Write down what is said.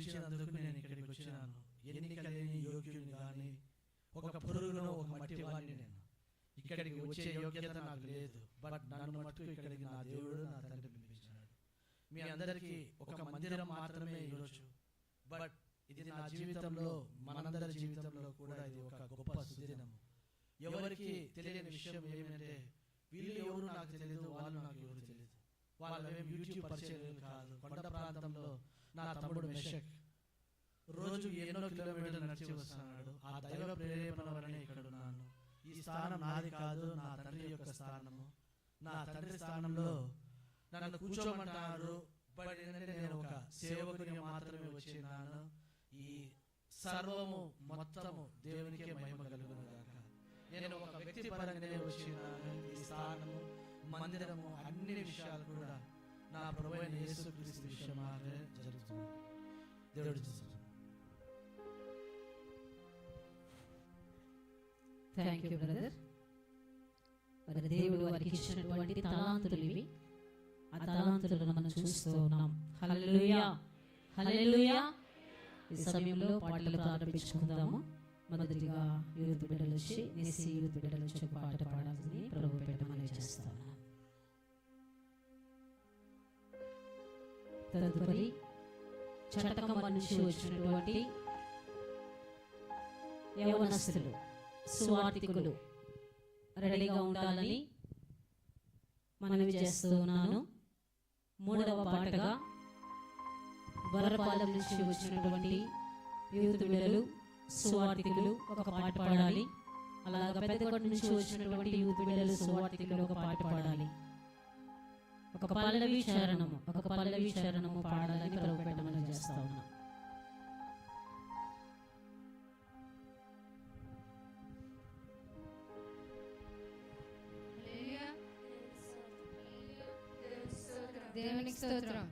పిలిచినందుకు నేను ఇక్కడికి వచ్చినాను. ఎన్నిక లేని యోగ్యుని కానీ ఒక పురుగును ఒక మట్టి వాడిని నేను. ఇక్కడికి వచ్చే యోగ్యత నాకు లేదు. బట్ నన్ను మట్టుకు ఇక్కడికి నా దేవుడు నా తండ్రి పంపించాడు మీ అందరికీ ఒక మందిరం మాత్రమే ఈరోజు. బట్ ఇది నా జీవితంలో మనందరి జీవితంలో కూడా ఇది ఒక గొప్ప సుదినము. ఎవరికి తెలియని విషయం ఏమంటే వీళ్ళు ఎవరు నాకు తెలియదు వాళ్ళు నాకు ఎవరు తెలియదు. వాళ్ళేం యూట్యూబ్ పరిచయం కాదు. కొండ ప్రాంతంలో నా తమ్ముడు మెషక్. రోజు ఎన్నో కిలోమీటర్లు నడిచి వస్తున్నాడు. ఆ దైవ ప్రేరేపణ వలనే ఇక్కడ ఉన్నాను ఈ స్థానం నాది కాదు నా తండ్రి యొక్క స్థానము. నా తండ్రి స్థానంలో నన్ను కూర్చోమంటారు బట్ ఏంటంటే నేను ఒక సేవకుని మాత్రమే వచ్చినాను ఈ సర్వము మొత్తము దేవునికే మహిమ కలుగును గాక. నేను ఒక వ్యక్తి పరంగానే వచ్చినాను ఈ స్థానము మందిరము అన్ని విషయాలు కూడా నా ప్రభు అయిన యేసుక్రీస్తు విషయమాగే జరుగుతుంది. దేవుడు చూస్తున్నాడు థ్యాంక్ యూ బ్రదర్ మరి దేవుడు వారికి ఇచ్చినటువంటి తలాంతులు ఇవి. ఆ తలాంతులను మనం చూస్తూ ఉన్నాం. హల్లెలూయా. హల్లెలూయా. ఈ సమయంలో పాటలు ప్రారంభించుకుందాము. మొదటిగా యూత్ బిడ్డలు వచ్చి నేసి యూత్ బిడ్డలు వచ్చి పాట పాడాల్సింది. ప్రభు తదుపరి చటకమ్మ నుంచి వచ్చినటువంటి యవనస్తులు సువార్థికులు. రెడీగా ఉండాలని మనవి చేస్తూ ఉన్నాను. మూడవ పాటగా వరపాలెం నుంచి వచ్చినటువంటి యూత్ బిడ్డలు సువార్థికులు ఒక పాట పాడాలి. అలాగ పెద్దగొడ్డ నుంచి వచ్చినటువంటి యూత్ బిడ్డలు సువార్థికులు ఒక పాట పాడాలి. ఒక పల్లవి చరణము ఒక పల్లవి చరణము పాడాలని ప్రభు పెట్టమని చేస్తా ఉన్నాం. దేవునికి స్తోత్రం.